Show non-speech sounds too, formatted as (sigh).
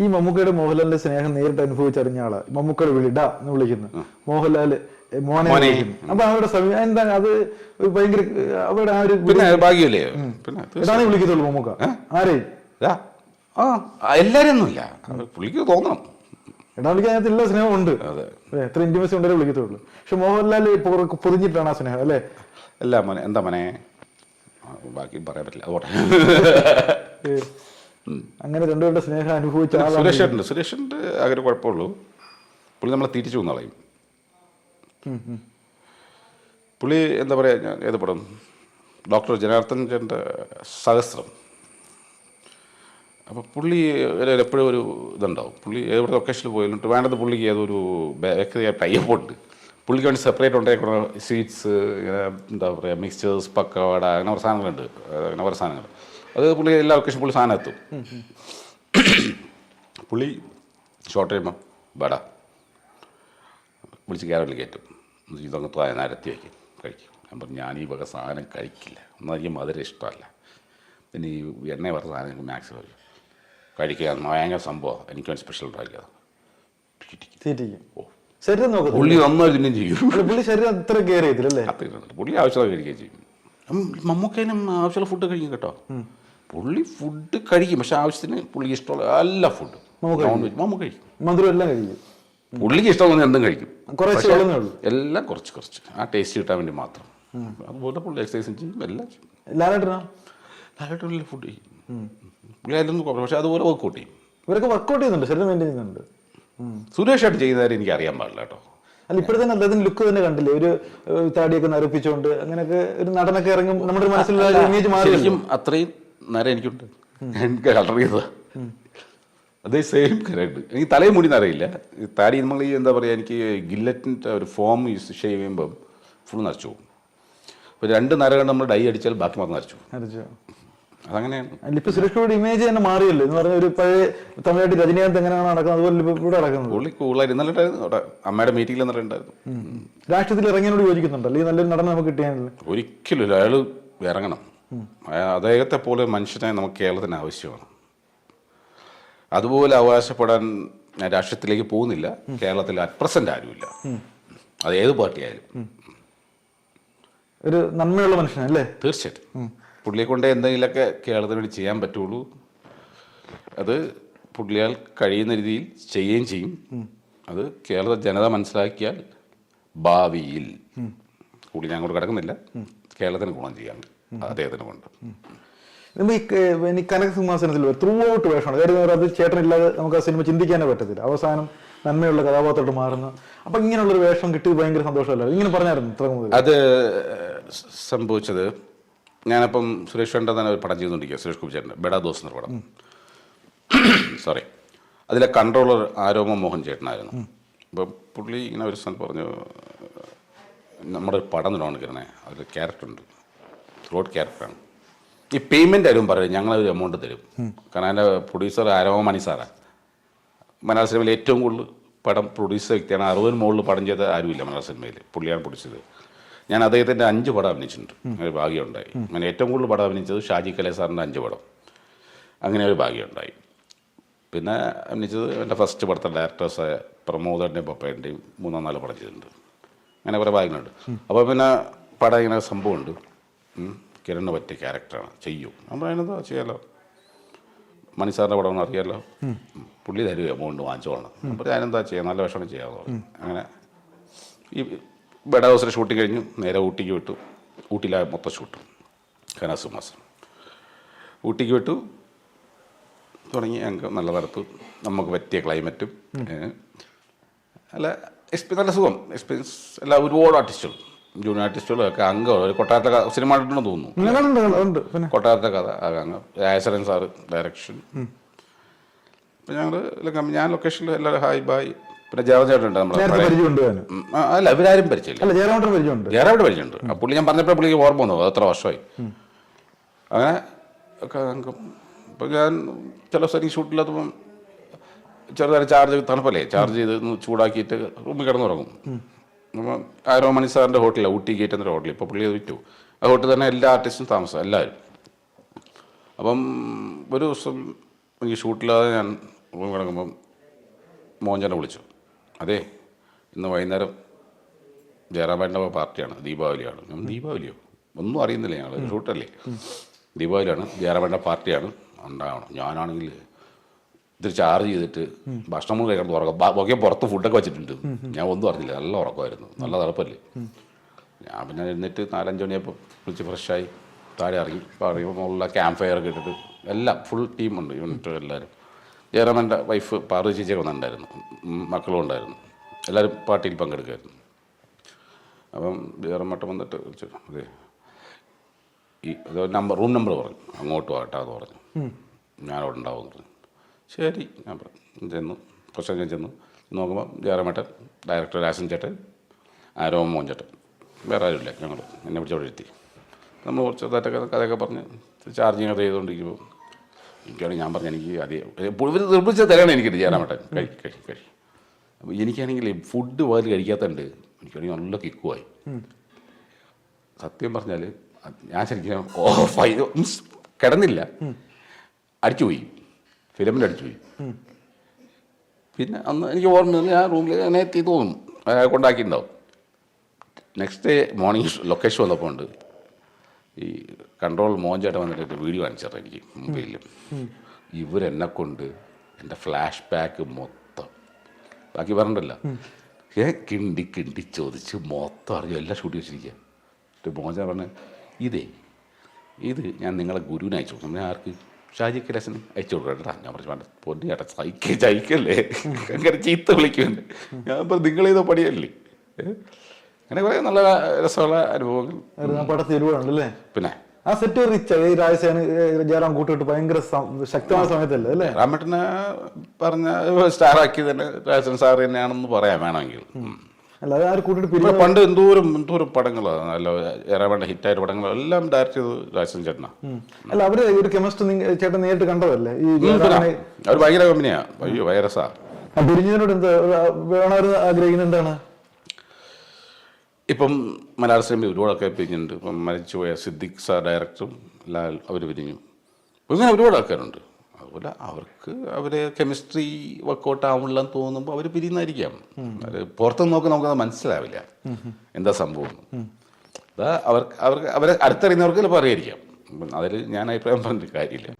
ഈ മമ്മൂക്കയുടെ മോഹൻലാലിന്റെ സ്നേഹം നേരിട്ട് അനുഭവിച്ചറിഞ്ഞ ആളാ. മമ്മൂക്കയുടെ വിളിടാ എന്ന് വിളിക്കുന്നു. മോഹൻലാൽ മോനെ അപ്പൊ അവരുടെ എന്താണ് അത് ഭയങ്കര അവരുടെ ആ ഒരു പിന്നെ ഭാഗ്യമല്ലേ ഇതാണ് വിളിക്കത്തുള്ളൂ മമ്മൂക്ക? ആരെയും എല്ലാരും ഒന്നുമില്ല പുള്ളിക്ക് തോന്നണം. എടാ വിളിക്കാൻ അതിനകത്ത് എല്ലാ സ്നേഹവും ഉണ്ട്. അതെ. എത്ര ഇന്റിമസി ഉണ്ടേ വിളിക്കത്തുള്ളൂ. പക്ഷെ മോഹൻലാൽ പൊതിഞ്ഞിട്ടാണ് ആ സ്നേഹം അല്ലേ? അല്ല മോനെ എന്താ മോനെ? ബാക്കി പറയാൻ പറ്റില്ല. അങ്ങനെ രണ്ടുപേരുടെ സ്നേഹം അനുഭവിച്ച സുരേഷേട്ടുണ്ട് സുരേഷിന്റെ അങ്ങനെ കുഴപ്പമുള്ളൂ. പുള്ളി നമ്മളെ തിരിച്ചു കളയും പുള്ളി എന്താ പറയുക ഞാൻ ഏത് പടം? ഡോക്ടർ ജനാർദ്ദൻ ചേട്ടന്റെ സഹസ്രം. അപ്പോൾ പുള്ളി എപ്പോഴും ഒരു ഇതുണ്ടാവും. പുള്ളി എവിടെ ലൊക്കേഷനിൽ പോയാലും വേണ്ടത് പുള്ളിക്ക് ഏതൊരു ബേക്കറി ടൈപ്പ് ഉണ്ട്. പുള്ളിക്ക് വേണ്ടി സെപ്പറേറ്റ് ഉണ്ടായിക്കോണ സ്വീറ്റ്സ് ഇങ്ങനെ എന്താ പറയുക മിക്സ്ചേഴ്സ് പക്കവട അങ്ങനെ കുറേ സാധനങ്ങളുണ്ട്. അങ്ങനെ കുറേ സാധനങ്ങൾ. അത് പുള്ളി എല്ലാ ലൊക്കേഷൻ പുള്ളി സാധനം എത്തും. പുള്ളി ഷോർട്ട് കഴിയുമ്പോൾ ബട വിളിച്ച് ക്യാരറ്റിൽ കയറ്റും. താഴെ നിരത്തി വയ്ക്കും കഴിക്കും. ഞാൻ പറഞ്ഞു ഞാൻ ഈ വക സാധനം കഴിക്കില്ല. എന്നാൽ എനിക്ക് മധുരം ഇഷ്ടമല്ല. പിന്നെ ഈ എണ്ണ വറുത്ത സാധനം എനിക്ക് മാക്സിമം കഴിക്കുക. ഭയങ്കര സംഭവം. എനിക്ക് വേണ്ടി സ്പെഷ്യൽ ഉണ്ടാക്കിയത്. ശരീരം നോക്കത്തില്ല? പുള്ളി നന്നായി തിന്നും ചെയ്യും. പുള്ളി ശരീരം അത്ര കെയർ ചെയ്തില്ല അല്ലേ അത്രയും പുള്ളി ആവശ്യമുള്ള കഴിക്കുകയും ചെയ്യും. മമ്മൂക്കേനും ആവശ്യമുള്ള ഫുഡ് കഴിക്കും കേട്ടോ. പുള്ളി ഫുഡ് കഴിക്കും. പക്ഷെ ആവശ്യത്തിന് പുള്ളിക്ക് ഇഷ്ടമുള്ള എല്ലാ ഫുഡും നമുക്ക് നോൺ വെജ് മമ്മൂക്ക കഴിക്കും. മധുരം എല്ലാം കഴിക്കും. പുള്ളിക്ക് ഇഷ്ടമുള്ള എന്തും കഴിക്കും. എല്ലാം കുറച്ച് കുറച്ച്. ആ ടേസ്റ്റ് കിട്ടാൻ വേണ്ടി മാത്രം. അതുപോലെ പുള്ളി എക്സസൈസും ചെയ്യും എല്ലാം ചെയ്യും. ഫുഡ് ചെയ്യും. പുള്ളി അതിലൊന്നും കുഴപ്പമില്ല. പക്ഷെ അതുപോലെ വർക്കൗട്ട് ചെയ്യും. ഇവരൊക്കെ വർക്കൗട്ട് ചെയ്യുന്നുണ്ട്. ശരീരം മെയിന്റെയിൻ ചെയ്യുന്നുണ്ട്. സുരേഷായിട്ട് ചെയ്യുന്നവരെ എനിക്ക് അറിയാൻ പാടില്ല കേട്ടോ. അല്ല ഇപ്പോഴത്തെ അദ്ദേഹത്തിന് ലുക്ക് തന്നെ കണ്ടില്ലേ? ഒരു താടിയൊക്കെ നരപ്പിച്ചുകൊണ്ട് അങ്ങനെയൊക്കെ ഒരു നടനൊക്കെ ഇറങ്ങും. നമ്മുടെ മനസ്സിലുള്ള ഇമേജ് മാറി അത്രയും നേരം എനിക്കുണ്ട്. എനിക്ക് കളർ ചെയ്തത്. അതേ സെയിം കരണ്ട് എനിക്ക് തലയും മുടി നിറയില്ല താടി നമ്മൾ ഈ എന്താ പറയുക എനിക്ക് ഗില്ലറ്റിന്റെ ഒരു ഫോം യൂസ് ചെയ്യുമ്പം ഫുൾ നരച്ചു പോകും. അപ്പോൾ രണ്ട് നരകൾ നമ്മൾ ഡൈ അടിച്ചാൽ ബാക്കി മാത്രം നരച്ചു അതങ്ങനെയാണ്. ഇപ്പൊ സുരേഷ് ഗോപിയുടെ ഇമേജ് തന്നെ മാറിയല്ലോ. എന്ന് പറഞ്ഞ ഒരു പഴയ തമിഴ്നാട്ടിൽ രജനീകാന്ത് എങ്ങനെയാണ് നടക്കുന്നത്? അതുപോലെ ഇപ്പൊ ഇവിടെ നടക്കുന്നത്. പുള്ളി കൂളായിട്ട് ഇന്നലെ അമ്മയുടെ മീറ്റിംഗിൽ ഇന്നലെ ഉണ്ടായിരുന്നു. രാഷ്ട്രീയത്തിൽ ഇറങ്ങിയതിനോട് യോജിക്കുന്നുണ്ട്? അല്ലെങ്കിൽ നല്ലൊരു നടനം നമുക്ക് കിട്ടിയാണല്ലോ ഒരിക്കലും അയാൾ ഇറങ്ങണം. അദ്ദേഹത്തെ പോലെ മനുഷ്യനെ നമുക്ക് കേരളത്തിന് ആവശ്യമാണ്. അതുപോലെ അവകാശപ്പെടാൻ ഞാൻ രാഷ്ട്രീയത്തിലേക്ക് പോകുന്നില്ല. കേരളത്തിൽ അറ്റ് പ്രസന്റ് ആരുമില്ല. അത് ഏത് പാർട്ടി ആയാലും ഒരു നന്മയുള്ള മനുഷ്യനല്ലേ തീർച്ചയായിട്ടും. പുള്ളിയെ കൊണ്ട് എന്തെങ്കിലുമൊക്കെ കേരളത്തിന് വേണ്ടി ചെയ്യാൻ പറ്റുള്ളൂ. അത് പുള്ളിയാൽ കഴിയുന്ന രീതിയിൽ ചെയ്യുകയും ചെയ്യും. അത് കേരള ജനത മനസ്സിലാക്കിയാൽ ഭാവിയിൽ കൂടി ഞാൻ അങ്ങോട്ട് കിടക്കുന്നില്ല. കേരളത്തിന് ഗുണം ചെയ്യാൻ. അദ്ദേഹത്തിന് കൊണ്ട്. നമ്മൾ ഈ ക- ഇനി കനക സിംഹാസനത്തിൽ ത്രൂ ഔട്ട് വേഷമാണ് കാര്യം അത് ചേട്ടനില്ലാതെ നമുക്ക് ആ സിനിമ ചിന്തിക്കാനേ പറ്റത്തില്ല. അവസാനം നന്മയുള്ള കഥാപാത്രമായിട്ട് മാറുന്നു അപ്പൊ ഇങ്ങനെയുള്ള ഒരു വേഷം കിട്ടി ഭയങ്കര സന്തോഷമല്ല? ഇങ്ങനെ പറഞ്ഞായിരുന്നു ഇത്ര മുതൽ. അത് സംഭവിച്ചത് ഞാനപ്പം സുരേഷ് വേണ്ട തന്നെ ഒരു പടം ചെയ്തുകൊണ്ടിരിക്കുക സുരേഷ് ഗോപി ചേട്ടൻ ബെഡാ ദോസ് എന്നൊരു പടം. സോറി (coughs) അതിലെ കൺട്രോളർ ആരോമ മോഹൻ ചേട്ടനായിരുന്നു. അപ്പം പുള്ളി ഇങ്ങനെ ഒരു സ്ഥലം പറഞ്ഞു നമ്മുടെ ഒരു പടം നോണിക്കണേ അതിൽ ക്യാരക്ടറുണ്ട്. ത്രോട്ട് ക്യാരക്ടറാണ് ഈ പേയ്മെന്റ് ആരും പറയും ഞങ്ങളൊരു എമൗണ്ട് തരും. കാരണം അതിന്റെ പ്രൊഡ്യൂസർ ആരോമണി സാറാണ് മലയാള സിനിമയിൽ ഏറ്റവും കൂടുതൽ പടം പ്രൊഡ്യൂസ് ചെയ്ത വ്യക്തിയാണ്. അറുപതിന് മുകളിൽ പടം ചെയ്ത ആരുമില്ല മലയാള സിനിമയിൽ. പുള്ളിയാണ് പ്രൊഡ്യൂസ് ഞാൻ അദ്ദേഹത്തിന്റെ അഞ്ച് പടം അഭിനയിച്ചിട്ടുണ്ട്. അങ്ങനെ ഒരു ഭാഗ്യമുണ്ടായി. അങ്ങനെ ഏറ്റവും കൂടുതൽ പടം അഭിനയിച്ചത് ഷാജി കലേ സാറിന്റെ അഞ്ച് പടം. അങ്ങനെ ഒരു ഭാഗ്യമുണ്ടായി. പിന്നെ അഭിനയിച്ചത് എന്റെ ഫസ്റ്റ് പടത്തെ ഡയറക്ടേഴ്സായ പ്രമോദറിന്റെയും പപ്പേന്റെയും മൂന്നോ നാലോ പടം ചെയ്തിട്ടുണ്ട്. അങ്ങനെ കുറേ ഭാഗ്യങ്ങളുണ്ട് അപ്പോൾ പിന്നെ പടം ഇങ്ങനെ സംഭവമുണ്ട്. കിരണ് പറ്റിയ ക്യാരക്ടറാണ് ചെയ്യൂ. നമ്മൾ അതിനെന്താ ചെയ്യാലോ? മണി സാറിന്റെ പടമാണ് അറിയാലോ? പുള്ളി തരും എമൗണ്ട് വാങ്ങിച്ചോളണം അപ്പോൾ ഞാനെന്താ ചെയ്യാം? നല്ല വിഷമം ചെയ്യാമോ അങ്ങനെ ഈ ബെഡ ഹൗസിൽ ഷൂട്ടിംഗ് കഴിഞ്ഞു. നേരെ ഊട്ടിക്ക് വിട്ടു. ഊട്ടിയിലെ മൊത്തം ഷൂട്ട്. കനാസു മാസം ഊട്ടിക്ക് വിട്ടു. തുടങ്ങി ഞങ്ങൾക്ക് നല്ല തണുപ്പ്. നമുക്ക് പറ്റിയ ക്ലൈമറ്റും അല്ല നല്ല എക്സ്പീരിയൻസ് നല്ല സുഖം. എക്സ്പീരിയൻസ് എല്ലാ ഒരുപാട് ആർട്ടിസ്റ്റുകൾ ജൂനിയർ ആർട്ടിസ്റ്റുകളും ഒക്കെ അംഗം. ഒരു കൊട്ടാരത്തെ കഥ സിനിമ കണ്ടിട്ടുണ്ടെന്ന് തോന്നുന്നു. കൊട്ടാരത്തെ കഥ അംഗം രാജശരൻ സാറ് ഡയറക്ഷൻ അപ്പം ഞങ്ങൾ ഞാൻ ലൊക്കേഷനിൽ എല്ലാവരും ഹായ് ബായ് പിന്നെ ജയറാം ചേട്ടനുണ്ട് നമ്മുടെ അല്ല ഇവരാരും പരിചയമില്ല. ജയറാമേട്ടൻ പരിചയമുണ്ട്. ആ പുള്ളി ഞാൻ പറഞ്ഞപ്പോൾ പുള്ളിക്ക് ഓർമ്മ വന്നു അത് എത്ര വർഷമായി. അങ്ങനെ ഒക്കെ ഞങ്ങൾക്ക് ഇപ്പം ഞാൻ ചില സ്ഥലം ഷൂട്ടില്ലാത്തപ്പം ചെറുതായി ചാർജ് തണുപ്പല്ലേ? ചാർജ് ചെയ്ത് ചൂടാക്കിയിട്ട് റൂമിൽ കിടന്നുറങ്ങും. അപ്പം ആരോ മണി സാറിന്റെ ഹോട്ടലാണ് ഊട്ടി ഗേറ്റ് എന്നൊരു ഹോട്ടൽ ഇപ്പോൾ പുള്ളി അത് വിറ്റു. ആ ഹോട്ടലിൽ തന്നെ എല്ലാ ആർട്ടിസ്റ്റും താമസം എല്ലാവരും. അപ്പം ഒരു ദിവസം എനിക്ക് ഷൂട്ടില്ലാതെ ഞാൻ റൂം കിടക്കുമ്പം മോഞ്ചനെ വിളിച്ചു. അതെ ഇന്ന് വൈകുന്നേരം ജയറാമേട്ടന്റെ പാർട്ടിയാണ് ദീപാവലിയാണ്. ഞാൻ ദീപാവലിയോ? ഒന്നും അറിയുന്നില്ല ഞങ്ങൾ ഷൂട്ടല്ലേ? ദീപാവലിയാണ് ജയറാമേട്ടന്റെ പാർട്ടിയാണ് ഉണ്ടാവണം. ഞാനാണെങ്കിൽ ഇത്തിരി ചാർജ് ചെയ്തിട്ട് ഭക്ഷണം കൂടെ കഴിക്കണം ഉറക്കം. ഒക്കെ പുറത്ത് ഫുഡൊക്കെ വെച്ചിട്ടുണ്ട്. ഞാൻ ഒന്നും അറിഞ്ഞില്ല. നല്ല ഉറക്കമായിരുന്നു. നല്ല തണുപ്പല്ലേ? ഞാൻ പിന്നെ എഴുന്നേറ്റ് നാലഞ്ച് മണിയപ്പോൾ വിളിച്ച് ഫ്രഷായി താഴെ ഇറങ്ങി. പറയുമ്പോൾ മുകളിലെ ക്യാമ്പ് ഫയർ ഒക്കെ ഇട്ടിട്ട് എല്ലാം ഫുൾ ടീമുണ്ട് യൂണിറ്റ് എല്ലാവരും ജയറാമന്റെ വൈഫ് പാർവതി ചേച്ചി വന്നിട്ടുണ്ടായിരുന്നു. മക്കളും ഉണ്ടായിരുന്നു. എല്ലാവരും പാർട്ടിയിൽ പങ്കെടുക്കുമായിരുന്നു. അപ്പം ജയറാമട്ടം വന്നിട്ട് വിളിച്ചു അതെ. ഈ നമ്പർ റൂം നമ്പർ പറഞ്ഞു. അങ്ങോട്ട് വാട്ടാന്ന് പറഞ്ഞു. ഞാനവിടെ ഉണ്ടാവും പറഞ്ഞു. ശരി. ഞാൻ പറഞ്ഞു ചെന്നു. കുറച്ച് ഞാൻ ചെന്നു. നോക്കുമ്പോൾ ജയറാമേട്ടൻ ഡയറക്ടർ രാസൻ ചേട്ടൻ രോമ മോഹൻ ചേട്ടൻ. വേറെ ആരുമില്ല ഞങ്ങൾ എന്നെ പിടിച്ചവിടെ എഴുത്തി നമ്മൾ കുറച്ച് തെറ്റൊക്കെ കഥയൊക്കെ പറഞ്ഞ് ചാർജിങ് ഒക്കെ ചെയ്തുകൊണ്ടിരിക്കുമ്പോൾ എനിക്കാണെങ്കിൽ ഞാൻ പറഞ്ഞു എനിക്ക് അധികം ഇവർ നിർമ്മിച്ച തരാണ് എനിക്ക് ജയറാമേട്ടൻ. കഴി കഴി കഴി. അപ്പോൾ എനിക്കാണെങ്കിൽ ഫുഡ് പോലും കഴിക്കാത്തതുണ്ട്. എനിക്കാണെങ്കിൽ നല്ല കിക്കുമായി സത്യം പറഞ്ഞാൽ ഞാൻ ശരിക്കും ഓഫായി മീൻസ് കിടന്നില്ല. അടിച്ചുപോയി. ഫിലിമിൽ അടിച്ചുപോയി പിന്നെ അന്ന് എനിക്ക് ഓർമ്മയില്ല ഞാൻ റൂമിൽ അങ്ങനെ എത്തി തോന്നും. അയാൾ കൊണ്ടാക്കിയിട്ടുണ്ടാവും. നെക്സ്റ്റ് ഡേ മോർണിംഗ് ലൊക്കേഷൻ വന്നപ്പോൾ ഉണ്ട്. ഈ കൺട്രോൾ ചേട്ടൻ വന്നിട്ട് വീഡിയോ കാണിച്ചിട്ട് എനിക്ക് മൊബൈലിൽ ഇവരെന്നെ കൊണ്ട് എന്റെ ഫ്ലാഷ് ബാക്ക് മൊത്തം. ബാക്കി പറഞ്ഞിട്ടില്ല. ഏ കിണ്ടി കിണ്ടി ചോദിച്ച് മൊത്തം അറിയും എല്ലാം ഷൂട്ട് വെച്ചിരിക്കുക എന്നിട്ട് മോഹൻ ഇതേ ഇത് ഞാൻ നിങ്ങളെ ഗുരുവിനയച്ചു ഞാൻ ആർക്ക് ഷാജി കലാസിന് അയച്ചു കൊടുക്കട്ടാ ഞാൻ പറഞ്ഞു വേണ്ട പൊന്നു ചേട്ടാ സൈക്ക് സഹിക്കല്ലേ അങ്ങനെ ചീത്ത വിളിക്കുന്നുണ്ട് ഞാൻ പറഞ്ഞു നിങ്ങളേതോ പണിയല്ലേ? അങ്ങനെ കുറേ നല്ല രസമുള്ള അനുഭവങ്ങൾ. പടത്തിൽ ഒരുപാടുണ്ടല്ലേ പിന്നെ? ആ സെറ്റ് റിച്ച് രാജസേന ജയറാം കൂട്ടിട്ട് ഭയങ്കര ശക്തമായ സമയത്തല്ലേ അല്ലേ? രാമേട്ടനെ പറഞ്ഞ സ്റ്റാർ ആക്കി തന്നെ രാജൻ സാർ തന്നെയാണെന്ന് പറയാം വേണമെങ്കിൽ. ഉം. അല്ല അത് കൂട്ടിട്ട് പിന്നെ പണ്ട് എന്തോരം എന്തോരം പടങ്ങളാണ് നല്ല ഏറാവേണ്ട ഹിറ്റായ പടങ്ങൾ എല്ലാം ഡയറക്ട് ചെയ്ത് രാജൻ ചേട്ടനാ. അല്ല അവർ ഒരു കെമിസ്ട്രി ചേട്ടൻ നേരിട്ട് കണ്ടതല്ലേ? ഈ അവർ ഭയങ്കര കമ്പനിയാ. അയ്യോ വൈറസാ. ആ പിരിഞ്ഞതിനോട് എന്താ വേണമെന്ന് ആഗ്രഹിക്കുന്നത് എന്താണ്? ഇപ്പം മലയാള സിനിമ ഒരുപാടൊക്കെ പിരിഞ്ഞിട്ടുണ്ട്. ഇപ്പം മരിച്ചുപോയ സിദ്ദിഖ് സാർ ഡയറക്ടറും ലാൽ അവർ പിരിഞ്ഞു. ഇങ്ങനെ ഒരുപാട് ആൾക്കാരുണ്ട്. അതുപോലെ അവർക്ക് അവരെ കെമിസ്ട്രി വർക്കൗട്ട് ആവില്ല എന്ന് തോന്നുമ്പോൾ അവർ പിരിയുന്നതായിരിക്കാം അത് പുറത്തുനിന്ന് നോക്കി നമുക്കത് മനസ്സിലാവില്ല. എന്താ സംഭവം അതാ അവർക്ക് അവർക്ക് അവരെ അടുത്തറിയുന്നവർക്ക് ചിലപ്പോൾ അറിയായിരിക്കാം. അതിൽ ഞാൻ അഭിപ്രായം പറഞ്ഞിട്ട് കാര്യമില്ല.